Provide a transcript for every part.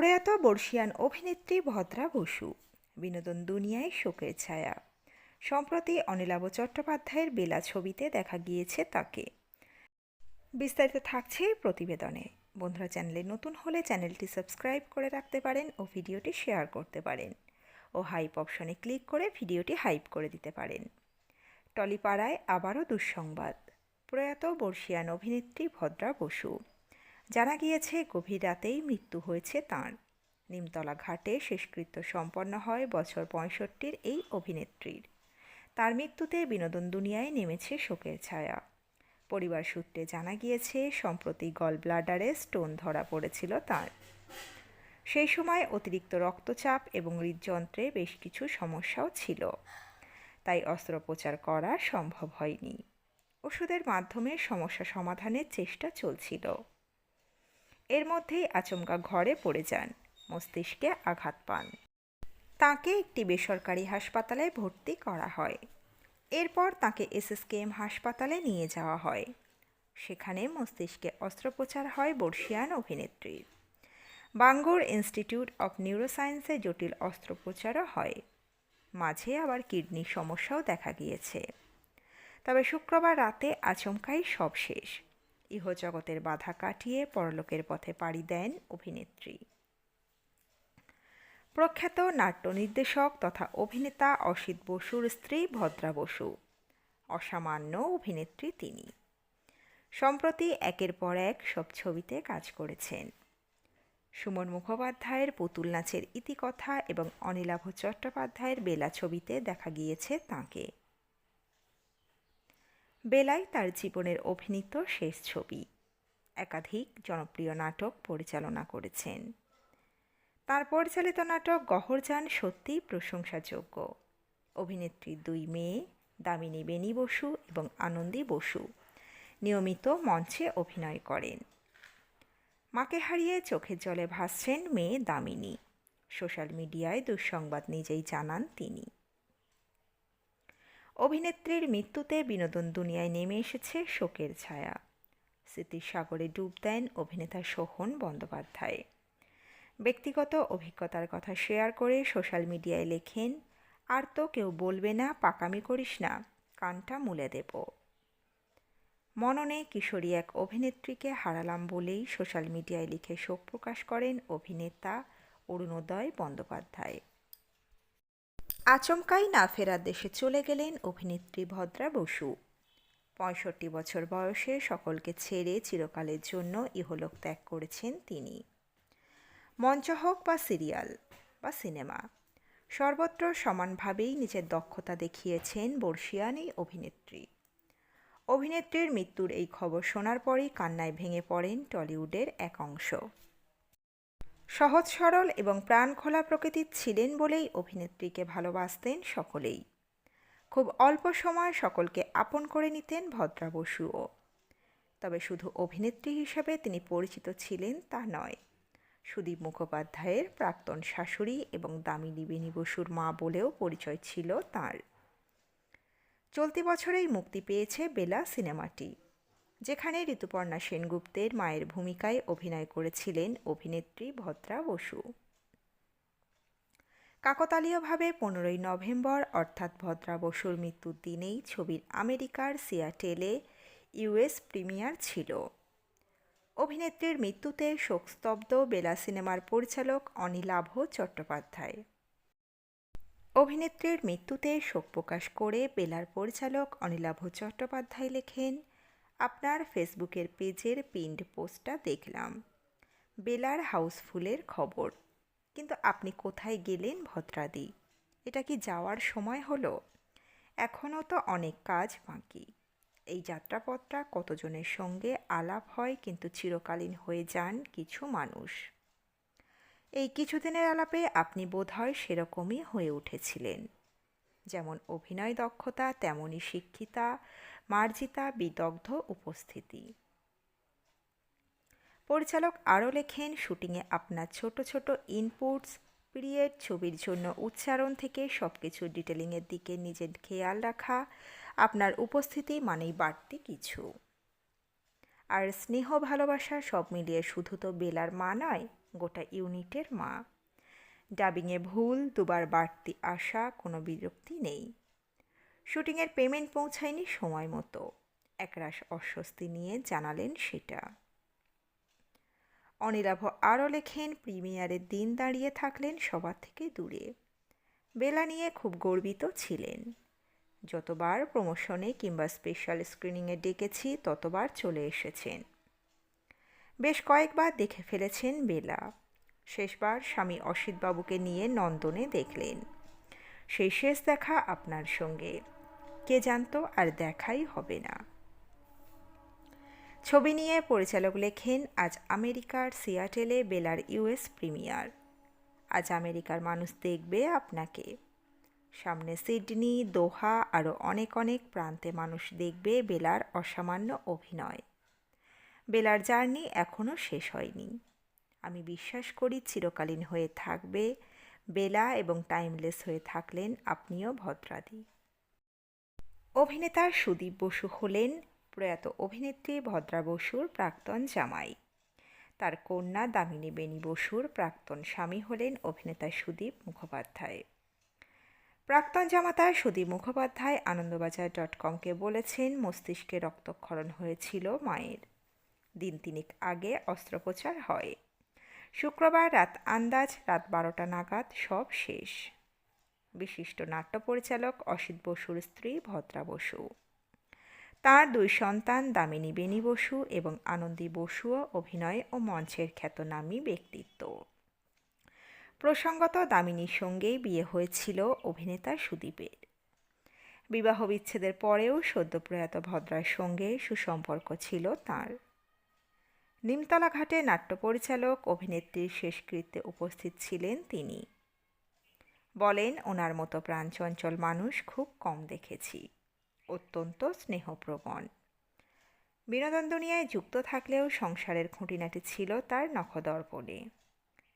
প্রয়াত বর্ষিয়ান অভিনেত্রী ভদ্রা বসু। বিনোদন দুনিয়ায় শোকের ছায়া। সম্প্রতি অনিলাভ চট্টোপাধ্যায়ের বেলা ছবিতে দেখা গিয়েছে তাকে। বিস্তারিত থাকছে প্রতিবেদনে। বন্ধুরা, চ্যানেলে নতুন হলে চ্যানেলটি সাবস্ক্রাইব করে রাখতে পারেন ও ভিডিওটি শেয়ার করতে পারেন। ও হাইপ অপশনে ক্লিক করে ভিডিওটি হাইপ করে দিতে পারেন। টলিপাড়ায় আবারও দুঃসংবাদ। প্রয়াত বর্ষিয়ান অভিনেত্রী ভদ্রা বসু। জানা গিয়েছে, গভীর রাতেই মৃত্যু হয়েছে তাঁর। নিমতলা ঘাটে শেষকৃত্য সম্পন্ন হয় বছর পঁয়ষট্টির এই অভিনেত্রীর। তার মৃত্যুতে বিনোদন দুনিয়ায় নেমেছে শোকের ছায়া। পরিবার সূত্রে জানা গিয়েছে, সম্প্রতি গল ব্লাডারে স্টোন ধরা পড়েছিল তার। সেই সময় অতিরিক্ত রক্তচাপ এবং হৃদযন্ত্রে বেশ কিছু সমস্যাও ছিল। তাই অস্ত্রোপচার করা সম্ভব হয়নি। ওষুধের মাধ্যমে সমস্যা সমাধানের চেষ্টা চলছিল। এর মধ্যেই আচমকা ঘরে পড়ে যান, মস্তিষ্কে আঘাত পান। তাকে একটি বেসরকারি হাসপাতালে ভর্তি করা হয়। এরপর তাকে এসএসকেএম হাসপাতালে নিয়ে যাওয়া হয়। সেখানে মস্তিষ্কে অস্ত্রোপচার হয় বর্ষিয়ান অভিনেত্রীর বাঙ্গুর ইনস্টিটিউট অফ নিউরোসায়েন্সে জটিল অস্ত্রোপচারও হয়। মাঝে আবার কিডনির সমস্যাও দেখা গিয়েছে। তবে শুক্রবার রাতে আচমকাই সব শেষ। ইহজগতের বাধা কাটিয়ে পরলোকের পথে পাড়ি দেন অভিনেত্রী। প্রখ্যাত নাট্য নির্দেশক তথা অভিনেতা অসিত বসুর স্ত্রী ভদ্রা বসু, অসামান্য অভিনেত্রী তিনি। সম্প্রতি একের পর এক সব ছবিতে কাজ করেছেন। সুমন মুখোপাধ্যায়ের পুতুল নাচের ইতিকথা এবং অনিলাভ চট্টোপাধ্যায়ের বেলা ছবিতে দেখা গিয়েছে তাঁকে। বেলায় তার জীবনের অভিনীত শেষ ছবি। একাধিক জনপ্রিয় নাটক পরিচালনা করেছেন। তার পরিচালিত নাটক গহরজান সত্যিই প্রশংসাযোগ্য। অভিনেত্রীর দুই মেয়ে, দামিনী বেনী বসু এবং আনন্দী বসু নিয়মিত মঞ্চে অভিনয় করেন। মাকে হারিয়ে চোখের জলে ভাসছেন মেয়ে দামিনী। সোশ্যাল মিডিয়ায় দুঃসংবাদ নিজেই জানান তিনি। অভিনেত্রীর মৃত্যুতে বিনোদন দুনিয়ায় নেমে এসেছে শোকের ছায়া। স্মৃতির সাগরে ডুব দেন অভিনেতা সোহন বন্দ্যোপাধ্যায়। ব্যক্তিগত অভিজ্ঞতার কথা শেয়ার করে সোশ্যাল মিডিয়ায় লেখেন, আর তো কেউ বলবে না, পাকামি করিস না, কানটা মুলে দেব। মননে কিশোরী এক অভিনেত্রীকে হারালাম বলেই সোশ্যাল মিডিয়ায় লিখে শোক প্রকাশ করেন অভিনেতা অরুণোদয় বন্দ্যোপাধ্যায়। আচমকাই না ফেরার দেশে চলে গেলেন অভিনেত্রী ভদ্রা বসু। পঁয়ষট্টি বছর বয়সে সকলকে ছেড়ে চিরকালের জন্য ইহলোক ত্যাগ করেছেন তিনি। মঞ্চ হোক বা সিরিয়াল বা সিনেমা, সর্বত্র সমানভাবেই নিজের দক্ষতা দেখিয়েছেন বর্ষিয়ান এই অভিনেত্রী। অভিনেত্রীর মৃত্যুর এই খবর শোনার পরই কান্নায় ভেঙে পড়েন টলিউডের এক অংশ। সহজ, সরল এবং প্রাণখোলা প্রকৃতির ছিলেন বলেই অভিনেত্রীকে ভালোবাসতেন সকলেই। খুব অল্প সময় সকলকে আপন করে নিতেন ভদ্রা বসুও। তবে শুধু অভিনেত্রী হিসেবে তিনি পরিচিত ছিলেন তা নয়। সুদীপ মুখোপাধ্যায়ের প্রাক্তন শাশুড়ি এবং দামিনী বেনী বসুর মা বলেও পরিচয় ছিল তার। চলতি বছরেই মুক্তি পেয়েছে বেলা সিনেমাটি। যেখানে ঋতুপর্ণা সেনগুপ্তের মায়ের ভূমিকায় অভিনয় করেছিলেন অভিনেত্রী ভদ্রা বসু। কাকতালীয়ভাবে পনেরোই নভেম্বর, অর্থাৎ ভদ্রা বসুর মৃত্যুর দিনেই ছবির আমেরিকার সিয়াটেলে ইউএস প্রিমিয়ার ছিল। অভিনেত্রীর মৃত্যুতে শোকস্তব্ধ বেলা সিনেমার পরিচালক অনিলাভ চট্টোপাধ্যায়। অভিনেত্রীর মৃত্যুতে শোক প্রকাশ করে বেলার পরিচালক অনিলাভ চট্টোপাধ্যায় লেখেন আপনার ফেসবুকের পেজের পিন্ড পোস্টটা দেখলাম। বেলার হাউসফুলের খবর। কিন্তু আপনি কোথায় গেলেন ভদ্রাদি? এটা কি যাওয়ার সময় হলো? এখনও তো অনেক কাজ বাকি। এই যাত্রাপথটা কতজনের সঙ্গে আলাপ হয় কিন্তু চিরকালীন হয়ে যান কিছু মানুষ। এই কিছুদিনের আলাপে আপনি বোধহয় সেরকমই হয়ে উঠেছিলেন। যেমন অভিনয় দক্ষতা, তেমনই শিক্ষিতা মার্জিতা বিদগ্ধ উপস্থিতি। পরিচালক আরও লেখেন, শুটিংয়ে আপনার ছোট ছোট ইনপুটস পিরিয়ড ছবির জন্য উচ্চারণ থেকে সব কিছু ডিটেলিংয়ের দিকে নিজের খেয়াল রাখা, আপনার উপস্থিতি মানেই বাড়তি কিছু। আর স্নেহ ভালোবাসা সব মিলিয়ে শুধু তো বেলার মা নয়, গোটা ইউনিটের মা। ডাবিংয়ে ভুল, দুবার বাড়তি আসা কোনো বিরক্তি নেই। শুটিংয়ের পেমেন্ট পৌঁছায়নি সময় মতো। একরাশ অস্বস্তি নিয়ে জানালেন সেটা। অনিলাভ আরও লেখেন প্রিমিয়ারের দিন দাঁড়িয়ে থাকলেন সবার থেকে দূরে। বেলা নিয়ে খুব গর্বিত ছিলেন। যতবার প্রমোশনে কিংবা স্পেশাল স্ক্রিনিংয়ে ডেকেছি, ততবার চলে এসেছেন। বেশ কয়েকবার দেখে ফেলেছেন বেলা। শেষবার স্বামী অসিতবাবুকে নিয়ে নন্দনে দেখলেন। সেই শেষ দেখা আপনার সঙ্গে। কে জানতো আর দেখাই হবে না। ছবি নিয়ে পরিচালক লেখেন আজ আমেরিকার সিয়াটেলে বেলার ইউএস প্রিমিয়ার। আজ আমেরিকার মানুষ দেখবে আপনাকে। সামনে সিডনি, দোহা আরও অনেক অনেক প্রান্তে মানুষ দেখবে বেলার অসামান্য অভিনয়। বেলার জার্নি এখনও শেষ হয়নি। আমি বিশ্বাস করি চিরকালীন হয়ে থাকবে বেলা এবং টাইমলেস হয়ে থাকলেন আপনিও ভদ্রাদি। অভিনেতা সুদীপ বসু হলেন প্রয়াত অভিনেত্রী ভদ্রা বসুর প্রাক্তন জামাই। তার কন্যা দামিনী বেনী বসুর প্রাক্তন স্বামী হলেন অভিনেতা সুদীপ মুখোপাধ্যায়। প্রাক্তন জামাতা সুদীপ মুখোপাধ্যায় আনন্দবাজার ডট কমকে বলেছেন, মস্তিষ্কে রক্তক্ষরণ হয়েছিল মায়ের। দিন তিনেক আগে অস্ত্রোপচার হয়। শুক্রবার রাত আন্দাজ রাত বারোটা নাগাদ সব শেষ। বিশিষ্ট নাট্য পরিচালক অসিত বসুর স্ত্রী ভদ্রা বসু। তার দুই সন্তান দামিনী বেনী বসু এবং আনন্দী বসুও অভিনয় ও মঞ্চের খ্যাতনামী ব্যক্তিত্ব। প্রসঙ্গত দামিনীর সঙ্গেই বিয়ে হয়েছিল অভিনেতা সুদীপের। বিবাহ বিচ্ছেদের পরেও সদ্যপ্রয়াত ভদ্রার সঙ্গে সুসম্পর্ক ছিল তার। নিমতলা ঘাটে নাট্য পরিচালক অভিনেত্রীর শেষকৃত্যে উপস্থিত ছিলেন তিনি। বলেন, ওনার মতো প্রাণচঞ্চল মানুষ খুব কম দেখেছি। অত্যন্ত স্নেহপ্রবণ। বিনোদন দুনিয়ায় যুক্ত থাকলেও সংসারের খুঁটিনাটি ছিল তার নখদর্পণে।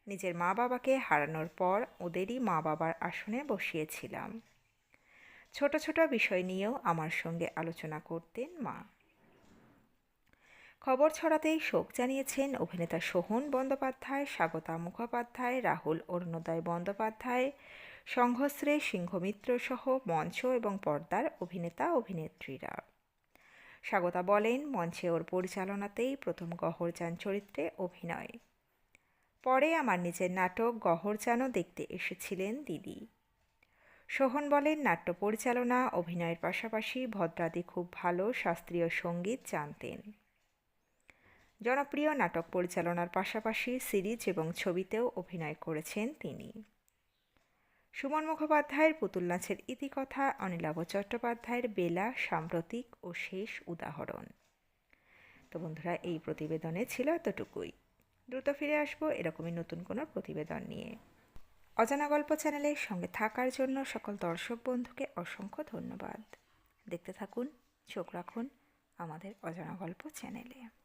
নিজের মা বাবাকে হারানোর পর ওদেরই মা বাবার আসনে বসিয়েছিলাম। ছোট ছোট বিষয় নিয়েও আমার সঙ্গে আলোচনা করতেন মা। খবর ছড়াতেই শোক জানিয়েছেন অভিনেতা সোহন বন্দ্যোপাধ্যায়, স্বাগতা মুখোপাধ্যায়, রাহুল অরুণোদয় বন্দ্যোপাধ্যায়, সংঘশ্রী সিংহমিত্র সহ মঞ্চ এবং পর্দার অভিনেতা অভিনেত্রীরা। স্বাগতা বলেন, মঞ্চে ওর পরিচালনাতেই প্রথম গহরজান চরিত্রে অভিনয়। পরে আমার নিজের নাটক গহরজানও দেখতে এসেছিলেন দিদি। সোহন বলেন, নাট্য পরিচালনা, অভিনয়ের পাশাপাশি ভদ্রাদি খুব ভালো শাস্ত্রীয় সংগীত জানতেন। জনপ্রিয় নাটক পরিচালনার পাশাপাশি সিরিজ এবং ছবিতেও অভিনয় করেছেন তিনি। সুমন মুখোপাধ্যায়ের পুতুল নাচের ইতিকথা, অনিলাভ চট্টোপাধ্যায়ের বেলা, সাম্প্রতিক ও শেষ উদাহরণ। তো বন্ধুরা, এই প্রতিবেদনে ছিল এতটুকুই। দ্রুত ফিরে আসব এরকমই নতুন কোনো প্রতিবেদন নিয়ে। অজানা গল্প চ্যানেলের সঙ্গে থাকার জন্য সকল দর্শক বন্ধুকে অসংখ্য ধন্যবাদ। দেখতে থাকুন, চোখ রাখুন আমাদের অজানা গল্প চ্যানেলে।